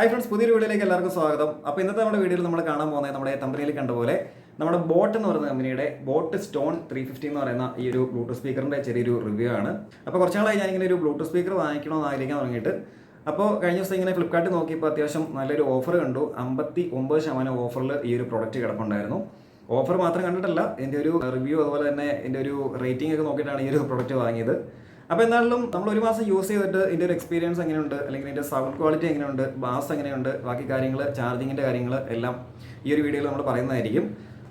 Hi friends പുതിയൊരു വീഡിയോയിലേക്ക് എല്ലാവർക്കും സ്വാഗതം. അപ്പോൾ ഇന്നത്തെ നമ്മുടെ വീഡിയോയിൽ നമ്മൾ കാണാൻ പോകുന്നത് നമ്മുടെ തമ്പനിയിൽ കണ്ട പോലെ നമ്മുടെ ബോട്ട് എന്ന് പറയുന്ന കമ്പനിയുടെ ബോട്ട് സ്റ്റോൺ ത്രീ ഫിഫ്റ്റി എന്ന് പറയുന്ന ഈ ഒരു ബ്ലൂടൂത്ത് സ്പീക്കറിന്റെ ചെറിയൊരു റിവ്യൂ ആണ്. അപ്പോൾ കുറച്ച് നാളായി ഞാനിങ്ങനെ ഒരു ബ്ലൂടൂത്ത് സ്പീക്കർ വാങ്ങിക്കണമെന്ന് ആഗ്രഹിക്കാൻ തുടങ്ങിയിട്ട്. അപ്പോൾ കഴിഞ്ഞ ദിവസം ഇങ്ങനെ ഫ്ലിപ്കാർട്ട് നോക്കിയപ്പോൾ അത്യാവശ്യം നല്ലൊരു ഓഫർ കണ്ടു. അമ്പത്തി ഒമ്പത് ശതമാനം ഓഫറിൽ ഈ ഒരു പ്രോഡക്റ്റ് കിടപ്പുണ്ടായിരുന്നു. ഓഫർ മാത്രം കണ്ടിട്ടല്ല എന്റെ ഒരു റിവ്യൂ അതുപോലെ തന്നെ എന്റെ ഒരു റേറ്റിംഗ് ഒക്കെ നോക്കിയിട്ടാണ് ഈ ഒരു പ്രോഡക്റ്റ് വാങ്ങിയത്. അപ്പോൾ എന്നാലും നമ്മൾ ഒരു മാസം യൂസ് ചെയ്തിട്ട് ഇതിന്റെ ഒരു എക്സ്പീരിയൻസ് എങ്ങനെയുണ്ട്? അല്ലെങ്കിൽ ഇതിന്റെ സൗണ്ട് ക്വാളിറ്റി എങ്ങനെയുണ്ട്? ബാസ് എങ്ങനെയുണ്ട്? ബാക്കി കാര്യങ്ങൾ ചാർജിങ്ങിന്റെ കാര്യങ്ങൾ എല്ലാം ഈ ഒരു വീഡിയോയിൽ നമ്മൾ പറയുന്നതായിരിക്കും.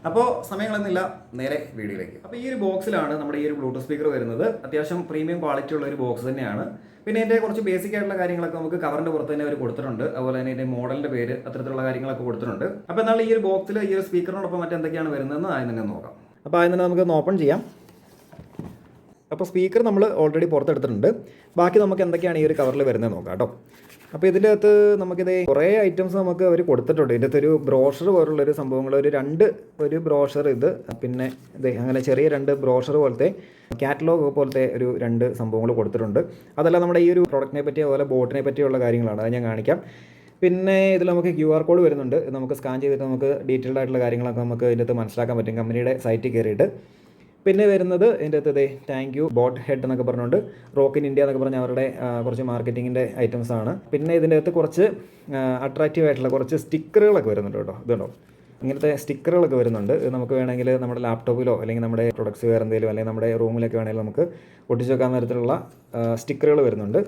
അപ്പോൾ സമയങ്ങളൊന്നുമില്ല. നേരെ വീഡിയോയിലേക്ക്. അപ്പോൾ ഈ ഒരു ബോക്സിലാണ് നമ്മുടെ ഈ ഒരു ബ്ലൂടൂത്ത് സ്പീക്കർ വരുന്നത്. അത്യാവശ്യം പ്രീമിയം ക്വാളിറ്റി ഉള്ള ഒരു ബോക്സ് തന്നെയാണ്. പിന്നെ ഇതിന്റെ കുറച്ച് ബേസിക് ആയിട്ടുള്ള കാര്യങ്ങളൊക്കെ നമുക്ക് കവറിന്റെ പുറത്ത് തന്നെ അവർ കൊടുത്തിട്ടുണ്ട്. അതുപോലെ തന്നെ ഇതിന്റെ മോഡലിന്റെ പേര് അത്തരത്തിലുള്ള കാര്യങ്ങളൊക്കെ കൊടുത്തിട്ടുണ്ട്. അപ്പോൾ എന്നാൽ ഈ ഒരു ബോക്സിൽ ഈ ഒരു സ്പീക്കറിനോടൊപ്പം മറ്റെന്തൊക്കെയാണ് വരുന്നതെന്ന് ആദ്യം തന്നെ നോക്കാം. അപ്പോൾ ആദ്യം തന്നെ നമുക്ക് ഓപ്പൺ ചെയ്യാം. അപ്പോൾ സ്പീക്കർ നമ്മൾ ഓൾറെഡി പുറത്തെടുത്തിട്ടുണ്ട്. ബാക്കി നമുക്ക് എന്തൊക്കെയാണ് ഈ ഒരു കവറിൽ വരുന്നത് നോക്കാം കേട്ടോ. അപ്പോൾ ഇതിന്റെ അകത്ത് നമുക്കിത് കുറേ ഐറ്റംസ് നമുക്ക് അവർ കൊടുത്തിട്ടുണ്ട്. ഇതിന്റെ അകത്ത് ഒരു ബ്രോഷർ പോലുള്ള ഒരു സംഭവങ്ങൾ. ഒരു രണ്ട് ഒരു ബ്രോഷർ ഇത് പിന്നെ ഇത് അങ്ങനെ ചെറിയ രണ്ട് ബ്രോഷർ പോലത്തെ കാറ്റലോഗ് പോലത്തെ ഒരു രണ്ട് സംഭവങ്ങൾ കൊടുത്തിട്ടുണ്ട്. അതല്ല നമ്മുടെ ഈ ഒരു പ്രോഡക്റ്റിനെ പറ്റി അതുപോലെ ബോട്ടിനെ പറ്റിയുള്ള കാര്യങ്ങളാണ്. അത് ഞാൻ കാണിക്കാം. പിന്നെ ഇതിൽ നമുക്ക് ക്യു ആർ കോഡ് വരുന്നുണ്ട് നമുക്ക് സ്കാൻ ചെയ്തിട്ട് നമുക്ക് ഡീറ്റെയിൽഡ് ആയിട്ടുള്ള കാര്യങ്ങളൊക്കെ നമുക്ക് ഇതിനകത്ത് മനസ്സിലാക്കാൻ പറ്റും. കമ്പനിയുടെ സൈറ്റിൽ കയറിയിട്ട്. പിന്നെ വരുന്നത് എന്റെ അകത്ത് ഇതേ താങ്ക് യു ബോട്ട് ഹെഡ് എന്നൊക്കെ പറഞ്ഞുകൊണ്ട് റോക്ക് ഇൻ ഇന്ത്യ എന്നൊക്കെ പറഞ്ഞ അവരുടെ കുറച്ച് മാർക്കറ്റിങ്ങിന്റെ ഐറ്റംസ് ആണ്. പിന്നെ ഇതിന്റെ അകത്ത് കുറച്ച് അട്രാക്റ്റീവ് ആയിട്ടുള്ള കുറച്ച് സ്റ്റിക്കറുകളൊക്കെ വരുന്നുണ്ട് കേട്ടോ. ഇതുണ്ടോ? ഇങ്ങനത്തെ സ്റ്റിക്കറുകളൊക്കെ വരുന്നുണ്ട്. നമുക്ക് വേണമെങ്കിൽ നമ്മുടെ ലാപ്ടോപ്പിലോ അല്ലെങ്കിൽ നമ്മുടെ പ്രൊഡക്ട്സ് വേറെ എന്തെങ്കിലും അല്ലെങ്കിൽ നമ്മുടെ റൂമിലൊക്കെ വേണമെങ്കിൽ നമുക്ക് ഒട്ടിച്ചു വെക്കാൻ തരത്തിലുള്ള സ്റ്റിക്കറുകൾ വരുന്നുണ്ട്.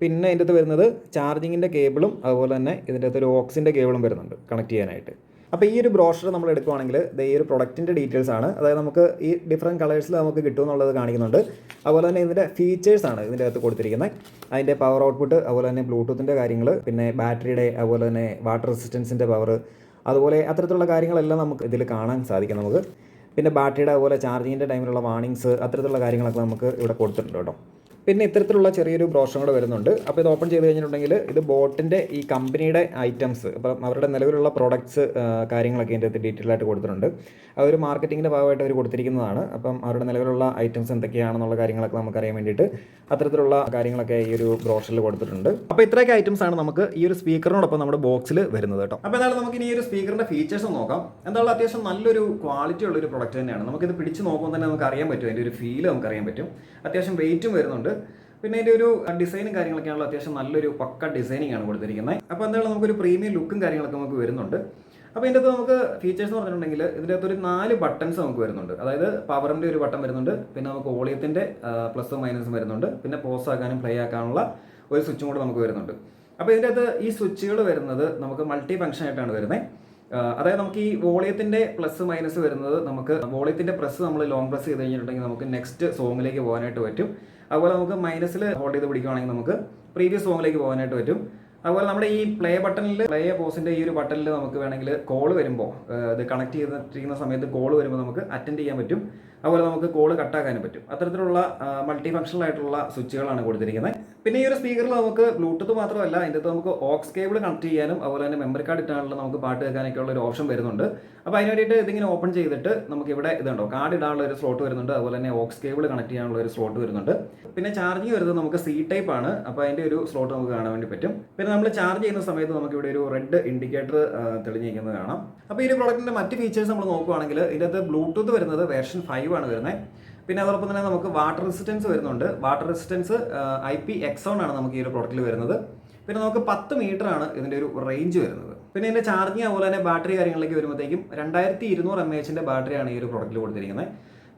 പിന്നെ ഇതിന്റെ അകത്ത് വരുന്നത് ചാർജിങ്ങിന്റെ കേബിളും അതുപോലെ തന്നെ ഇതിന്റെ അകത്ത് ഒരു ഓക്സിന്റെ കേബിളും വരുന്നുണ്ട് കണക്ട് ചെയ്യാനായിട്ട്. അപ്പോൾ ഈ ഒരു ബ്രോഷർ നമ്മൾ എടുക്കുവാണെങ്കിൽ ഈ ഒരു പ്രൊഡക്റ്റിന്റെ ഡീറ്റെയിൽസ് ആണ്. അതായത് നമുക്ക് ഈ ഡിഫറെന്റ് കളേഴ്സിൽ നമുക്ക് കിട്ടും എന്നുള്ളത് കാണിക്കുന്നുണ്ട്. അതുപോലെ തന്നെ ഇതിന്റെ ഫീച്ചേഴ്സ് ആണ് ഇതിന്റെ അകത്ത് കൊടുത്തിരിക്കുന്നത്. അതിന്റെ പവർ ഔട്ട്പുട്ട് അതുപോലെ തന്നെ ബ്ലൂടൂത്തിന്റെ കാര്യങ്ങൾ പിന്നെ ബാറ്ററിയുടെ അതുപോലെ തന്നെ വാട്ടർ റെസിസ്റ്റൻസിന്റെ പവർ അതുപോലെ അത്തരത്തിലുള്ള കാര്യങ്ങളെല്ലാം നമുക്ക് ഇതിൽ കാണാൻ സാധിക്കും നമുക്ക്. പിന്നെ ബാറ്ററിയുടെ അതുപോലെ ചാർജിങ്ങിന്റെ ടൈമിലുള്ള വാണിങ്സ് അത്തരത്തിലുള്ള കാര്യങ്ങളൊക്കെ നമുക്ക് ഇവിടെ കൊടുത്തിട്ടുണ്ട് കേട്ടോ. പിന്നെ ഇത്തരത്തിലുള്ള ചെറിയൊരു ബ്രോഷർ കൂടെ വരുന്നുണ്ട്. അപ്പോൾ ഇത് ഓപ്പൺ ചെയ്ത് കഴിഞ്ഞിട്ടുണ്ടെങ്കിൽ ഇത് ബോട്ടിന്റെ ഈ കമ്പനിയുടെ ഐറ്റംസ് അപ്പം അവരുടെ നിലവിലുള്ള പ്രോഡക്ട്സ് കാര്യങ്ങളൊക്കെ ഇതിന്റെ അകത്ത് ഡീറ്റെയിൽ ആയിട്ട് കൊടുത്തിട്ടുണ്ട്. അതൊരു മാർക്കറ്റിങ്ങിന്റെ ഭാഗമായിട്ട് അവർ കൊടുത്തിരിക്കുന്നതാണ്. അപ്പം അവരുടെ നിലവിലുള്ള ഐറ്റംസ് എന്തൊക്കെയാണെന്നുള്ള കാര്യങ്ങളൊക്കെ നമുക്കറിയാൻ വേണ്ടിയിട്ട് അത്തരത്തിലുള്ള കാര്യങ്ങളൊക്കെ ഈ ഒരു ബ്രോഷറിൽ കൊടുത്തിട്ടുണ്ട്. അപ്പോൾ ഇത്രയൊക്കെ ഐറ്റംസ് ആണ് നമുക്ക് ഈ ഒരു സ്പീക്കറിനോടൊപ്പം നമ്മുടെ ബോക്സിൽ വരുന്നത് കേട്ടോ. അപ്പോൾ എന്തായാലും നമുക്ക് ഇനി ഈ ഒരു സ്പീക്കറിന്റെ ഫീച്ചേഴ്സ് നോക്കാം. എന്തായാലും അത്യാവശ്യം നല്ലൊരു ക്വാളിറ്റി ഉള്ള ഒരു പ്രൊഡക്റ്റ് തന്നെയാണ്. നമുക്കിത് പിടിച്ച് നോക്കുമ്പോൾ തന്നെ നമുക്ക് അറിയാൻ പറ്റും അതിന്റെ ഒരു ഫീൽ നമുക്ക് അറിയാൻ പറ്റും. അത്യാവശ്യം വെയിറ്റും വരുന്നുണ്ട്. പിന്നെ അതിന്റെ ഒരു ഡിസൈനും കാര്യങ്ങളൊക്കെയാണല്ലോ അത്യാവശ്യം നല്ലൊരു പക്ക ഡിസൈനിങ് ആണ് കൊടുത്തിരിക്കുന്നത്. അപ്പോൾ എന്തായാലും നമുക്കൊരു പ്രീമിയം ലുക്കും കാര്യങ്ങളൊക്കെ നമുക്ക് വരുന്നുണ്ട്. അപ്പോൾ ഇതിന്റെ അകത്ത് നമുക്ക് ഫീച്ചേഴ്സ് എന്ന് പറഞ്ഞിട്ടുണ്ടെങ്കിൽ ഇതിന്റെ അകത്ത് ഒരു നാല് ബട്ടൺസ് നമുക്ക് വരുന്നുണ്ട്. അതായത് പവറിന്റെ ഒരു ബട്ടൺ വരുന്നുണ്ട്. പിന്നെ നമുക്ക് ഓളിയത്തിന്റെ പ്ലസും മൈനസും വരുന്നുണ്ട്. പിന്നെ പോസ് ആക്കാനും പ്ലേ ആക്കാനുള്ള ഒരു സ്വിച്ചും കൂടെ നമുക്ക് വരുന്നുണ്ട്. അപ്പോൾ ഇതിന്റെ അകത്ത് ഈ സ്വിച്ചുകൾ വരുന്നത് നമുക്ക് മൾട്ടി ഫംഗ്ഷൻ ആയിട്ടാണ് വരുന്നത്. അതായത് നമുക്ക് ഈ വോളിയത്തിന്റെ പ്ലസ് മൈനസ് വരുന്നത് നമുക്ക് വോളിയത്തിന്റെ പ്രസ് നമ്മൾ ലോങ് പ്രസ് ചെയ്ത് കഴിഞ്ഞിട്ടുണ്ടെങ്കിൽ നമുക്ക് നെക്സ്റ്റ് സോങ്ങിലേക്ക് പോകാനായിട്ട് പറ്റും. അതുപോലെ നമുക്ക് മൈനസിൽ ഹോൾഡ് ചെയ്ത് പിടിക്കുകയാണെങ്കിൽ നമുക്ക് പ്രീവിയസ് സോങ്ങിലേക്ക് പോകാനായിട്ട് പറ്റും. അതുപോലെ നമ്മുടെ ഈ പ്ലേ ബട്ടണിൽ പ്ലേ പോസിന്റെ ഈ ഒരു ബട്ടണിൽ നമുക്ക് വേണമെങ്കിൽ കോൾ വരുമ്പോൾ ഇത് കണക്ട് ചെയ്തിരിക്കുന്ന സമയത്ത് കോൾ വരുമ്പോൾ നമുക്ക് അറ്റൻഡ് ചെയ്യാൻ പറ്റും. അതുപോലെ നമുക്ക് കോൾ കട്ടാക്കാനും പറ്റും. അത്തരത്തിലുള്ള മൾട്ടി ഫംഗ്ഷണൽ ആയിട്ടുള്ള സ്വിച്ചുകളാണ് കൊടുത്തിരിക്കുന്നത്. പിന്നെ ഈ ഒരു സ്പീക്കറിൽ നമുക്ക് ബ്ലൂടൂത്ത് മാത്രമല്ല അകത്ത് നമുക്ക് ഓക്സ് കേബിൾ കണക്ട് ചെയ്യാനും അതുപോലെ തന്നെ മെമ്മറി കാർഡ് ഇട്ടാണല്ലോ നമുക്ക് പാട്ട് കേൾക്കാനൊക്കെ ഉള്ള ഒരു ഓപ്ഷൻ വരുന്നുണ്ട്. അപ്പോൾ അതിന് വേണ്ടിയിട്ട് ഇതിങ്ങനെ ഓപ്പൺ ചെയ്തിട്ട് നമുക്ക് ഇവിടെ ഇതുണ്ടോ കാർഡ് ഇടാനുള്ള ഒരു സ്ലോട്ട് വരുന്നുണ്ട് അതുപോലെ തന്നെ ഓക്സ് കേബിൾ കണക്ട് ചെയ്യാനുള്ള ഒരു സ്ലോട്ട് വരുന്നുണ്ട്. പിന്നെ ചാർജിങ് വരുന്നത് നമുക്ക് സി ടൈപ്പ് ആണ് അപ്പോൾ അതിന്റെ ഒരു സ്ലോട്ട് നമുക്ക് കാണാൻ വേണ്ടി പറ്റും. പിന്നെ നമ്മൾ ചാർജ് ചെയ്യുന്ന സമയത്ത് നമുക്ക് ഇവിടെ ഒരു റെഡ് ഇൻഡിക്കേറ്റർ തെളിഞ്ഞിരിക്കുന്നത് കാണാം. അപ്പോൾ ഈ ഒരു പ്രോഡക്റ്റിന്റെ മറ്റ് ഫീച്ചേഴ്സ് നമ്മൾ നോക്കുവാണെങ്കിൽ ഇതിനകത്ത് ബ്ലൂടൂത്ത് വരുന്നത് വേർഷൻ ഫൈവ് ആണ് വരുന്നത് പിന്നെ അതോടൊപ്പം തന്നെ നമുക്ക് വാട്ടർ റെസിസ്റ്റൻസ് വരുന്നുണ്ട്. Water resistance I P X one ആണ് നമുക്ക് ഈ ഒരു പ്രോഡക്റ്റിൽ വരുന്നത്. പിന്നെ നമുക്ക് പത്ത് മീറ്റർ ആണ് ഇതിന്റെ ഒരു റേഞ്ച് വരുന്നത്. പിന്നെ ഇതിന്റെ ചാർജിങ് അതുപോലെ തന്നെ ബാറ്ററി കാര്യങ്ങളിലേക്ക് വരുമ്പോഴത്തേക്കും രണ്ടായിരത്തി ഇരുന്നൂറ് എം എച്ചിന്റെ ബാറ്ററിയാണ് ഈ ഒരു പ്രോഡക്റ്റിൽ കൊടുത്തിരിക്കുന്നത്.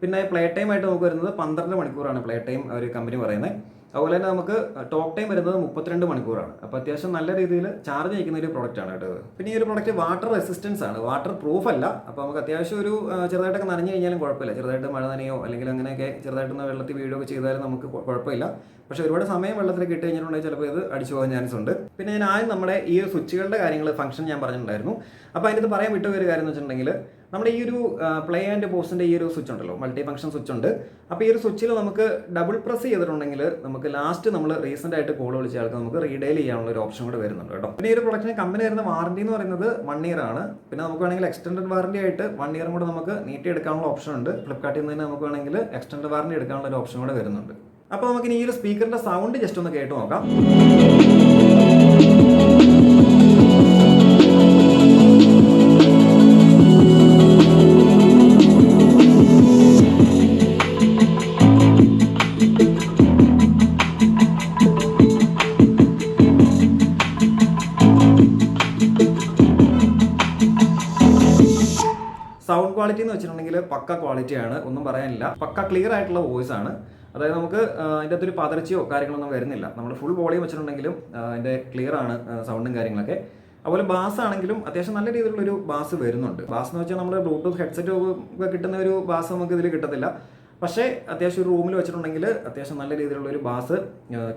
പിന്നെ പ്ലേ ടൈം ആയിട്ട് നമുക്ക് വരുന്നത് പന്ത്രണ്ട് മണിക്കൂറാണ് പ്ലേ ടൈം ഒരു കമ്പനി പറയുന്നത്. അതുപോലെ തന്നെ നമുക്ക് ടോക്ക് ടൈം വരുന്നത് മുപ്പത്തിരണ്ട് മണിക്കൂറാണ്. അപ്പോൾ അത്യാവശ്യം നല്ല രീതിയിൽ ചാർജ് നിൽക്കുന്ന ഒരു പ്രോഡക്റ്റ് ആണ് കേട്ടോ പിന്നെ ഈ ഒരു പ്രോഡക്റ്റ് വാട്ടർ റെസിസ്റ്റൻസ് ആണ്. വാട്ടർ പ്രൂഫ് അല്ല. അപ്പോൾ നമുക്ക് അത്യാവശ്യം ഒരു ചെറുതായിട്ടൊക്കെ നനഞ്ഞു കഴിഞ്ഞാലും കുഴപ്പമില്ല. ചെറുതായിട്ട് മഴ നനയോ അല്ലെങ്കിൽ അങ്ങനെയൊക്കെ ചെറുതായിട്ടൊന്ന് വെള്ളത്തിൽ വീഴുകയൊക്കെ ചെയ്താലും നമുക്ക് കുഴപ്പമില്ല. പക്ഷേ ഒരുപാട് സമയം വെള്ളത്തിൽ ഇട്ട് കഴിഞ്ഞിട്ടുണ്ടെങ്കിൽ ചിലപ്പോൾ ഇത് അടിച്ചു പോകാൻ ചാൻസ് ഉണ്ട്. പിന്നെ ഞാൻ ആദ്യം നമ്മുടെ ഈ സ്വിച്ചുകളുടെ കാര്യങ്ങൾ ഫംഗ്ഷൻ ഞാൻ പറഞ്ഞിട്ടുണ്ടായിരുന്നു. അപ്പോൾ അതിനകത്ത് പറയാൻ വിട്ടുപോയൊരു കാര്യം എന്ന് വെച്ചിട്ടുണ്ടെങ്കിൽ നമ്മുടെ ഈ ഒരു പ്ലേ ആൻഡ് പോസിന്റെ ഈ ഒരു സ്വിച്ച് ഉണ്ടല്ലോ മൾട്ടി ഫംഗ്ഷൻ സ്വിച്ച് ഉണ്ട്. അപ്പോൾ ഈ ഒരു സ്വിച്ചിൽ നമുക്ക് ഡബിൾ പ്രസ് ചെയ്തിട്ടുണ്ടെങ്കിൽ നമുക്ക് ലാസ്റ്റ് നമ്മൾ റീസെന്റ് ആയിട്ട് കോൾ വിളിച്ച ആൾക്ക് നമുക്ക് റീഡെയിൽ ചെയ്യാനുള്ള ഒരു ഓപ്ഷൻ കൂടെ വരുന്നുണ്ട് കേട്ടോ. പിന്നെ ഈ ഒരു പ്രൊഡക്റ്റിന് കമ്പനി വരുന്ന വാറണ്ടി എന്ന് പറയുന്നത് വൺ ഇയർ ആണ്. പിന്നെ നമുക്ക് വേണമെങ്കിൽ എക്സ്റ്റൻഡ് വാറണ്ടി ആയിട്ട് വൺ ഇയറും കൂടെ നമുക്ക് നീട്ടി എടുക്കാനുള്ള ഓപ്ഷൻ ഉണ്ട് ഫ്ലിപ്കാർട്ടിൽ നിന്ന് തന്നെ നമുക്ക് വേണമെങ്കിൽ എക്സ്റ്റൻഡ് വാറണ്ടി എടുക്കാനുള്ള ഒരു ഓപ്ഷൻ കൂടെ വരുന്നുണ്ട്. അപ്പോൾ നമുക്ക് ഈ ഒരു സ്പീക്കറിന്റെ സൗണ്ട് ജസ്റ്റ് ഒന്ന് കേട്ട് നോക്കാം. ക്വാളിറ്റി എന്ന് വെച്ചിട്ടുണ്ടെങ്കിൽ പക്ക ക്വാളിറ്റിയാണ് ഒന്നും പറയാനില്ല. പക്ക ക്ലിയർ ആയിട്ടുള്ള വോയിസ് ആണ്. അതായത് നമുക്ക് അതിന്റെ അകത്തൊരു പതർച്ചയോ കാര്യങ്ങളൊന്നും വരുന്നില്ല. നമ്മൾ ഫുൾ വോളിയം വെച്ചിട്ടുണ്ടെങ്കിലും അതിന്റെ ക്ലിയർ ആണ് സൗണ്ടും കാര്യങ്ങളൊക്കെ. അതുപോലെ ബാസ് ആണെങ്കിലും അത്യാവശ്യം നല്ല രീതിയിലുള്ളൊരു ബാസ് വരുന്നുണ്ട്. ബാസ് എന്ന് വെച്ചാൽ നമ്മൾ ബ്ലൂടൂത്ത് ഹെഡ്സെറ്റ് കിട്ടുന്ന ഒരു ബാസ് നമുക്ക് ഇതിൽ കിട്ടത്തില്ല. പക്ഷേ അത്യാവശ്യം ഒരു റൂമിൽ വെച്ചിട്ടുണ്ടെങ്കിൽ അത്യാവശ്യം നല്ല രീതിയിലുള്ള ഒരു ബാസ്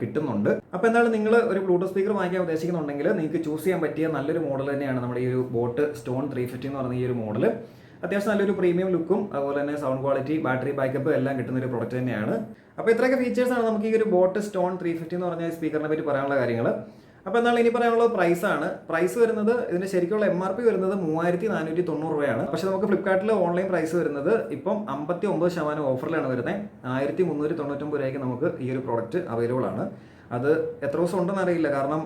കിട്ടുന്നുണ്ട്. അപ്പോൾ എന്തായാലും നിങ്ങൾ ഒരു ബ്ലൂടൂത്ത് സ്പീക്കർ വാങ്ങിക്കാൻ ഉദ്ദേശിക്കുന്നുണ്ടെങ്കിൽ നിങ്ങൾക്ക് ചൂസ് ചെയ്യാൻ പറ്റിയ നല്ലൊരു മോഡൽ തന്നെയാണ് നമ്മുടെ ഈ ഒരു ബോട്ട് സ്റ്റോൺ ത്രീ ഫിഫ്റ്റി എന്ന് പറയുന്ന ഈ ഒരു മോഡൽ അത്യാവശ്യം നല്ലൊരു പ്രീമിയം ലുക്കും അതുപോലെ തന്നെ സൗണ്ട് ക്വാളിറ്റി ബാറ്ററി ബാക്കപ്പ് എല്ലാം കിട്ടുന്ന ഒരു പ്രൊഡക്റ്റ് തന്നെയാണ്. അപ്പോൾ ഇത്രയൊക്കെ ഫീച്ചേഴ്സാണ് നമുക്ക് ഈ ഒരു ബോട്ട് സ്റ്റോൺ ത്രീ ഫിഫ്റ്റി എന്ന് പറഞ്ഞ സ്പീക്കറിനെ പറ്റി പറയാനുള്ള കാര്യങ്ങൾ അപ്പോൾ എന്നാൽ ഇനി പറയാനുള്ള പ്രൈസ് ആണ്. പ്രൈസ് വരുന്നത് ഇതിന് ശരിക്കുള്ള എം ആർ പി വരുന്നത് മൂവായിരത്തി നാനൂറ്റി തൊണ്ണൂറ് രൂപയാണ്. പക്ഷേ നമുക്ക് ഫ്ലിപ്കാർട്ടിൽ ഓൺലൈൻ പ്രൈസ് വരുന്നത് ഇപ്പം അമ്പത്തി ഒമ്പത് ശതമാനം ഓഫറിലാണ് വരുന്നത് ആയിരത്തി മുന്നൂറ്റി തൊണ്ണൂറ്റൊമ്പത് രൂപയ്ക്ക് നമുക്ക് ഈ ഒരു പ്രോഡക്റ്റ് അവൈലബിൾ ആണ്. അത് എത്ര ദിവസം ഉണ്ടെന്ന് അറിയില്ല. കാരണം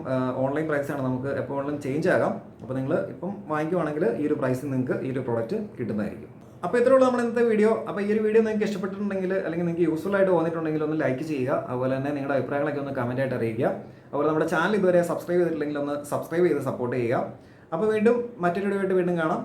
ഓൺലൈൻ പ്രൈസ് ആണ്. നമുക്ക് എപ്പോൾ വേണമെങ്കിലും ചേഞ്ച് ആകാം. അപ്പോൾ നിങ്ങൾ ഇപ്പം വാങ്ങിക്കുവാണെങ്കിൽ ഈ ഒരു പ്രൈസിൽ നിങ്ങൾക്ക് ഈ ഒരു പ്രോഡക്റ്റ് കിട്ടുന്നതായിരിക്കും. അപ്പോൾ ഇത്രേ ഉള്ളൂ നമ്മുടെ ഇന്നത്തെ വീഡിയോ അപ്പോൾ ഈ ഒരു വീഡിയോ നിങ്ങൾക്ക് ഇഷ്ടപ്പെട്ടിട്ടുണ്ടെങ്കിൽ അല്ലെങ്കിൽ നിങ്ങൾക്ക് യൂസ്ഫുൾ ആയിട്ട് തോന്നിയിട്ടുണ്ടെങ്കിൽ ഒന്ന് ലൈക്ക് ചെയ്യുക. അതുപോലെ തന്നെ നിങ്ങളുടെ അഭിപ്രായങ്ങളൊക്കെ ഒന്ന് കമന്റ് ആയിട്ട് അറിയിക്കുക. അതുപോലെ നമ്മുടെ ചാനൽ ഇതുവരെ സബ്സ്ക്രൈബ് ചെയ്തിട്ടില്ലെങ്കിൽ ഒന്ന് സബ്സ്ക്രൈബ് ചെയ്ത് സപ്പോർട്ട് ചെയ്യുക. അപ്പോൾ വീണ്ടും മറ്റൊരു വീഡിയോ ആയിട്ട് വീണ്ടും കാണാം.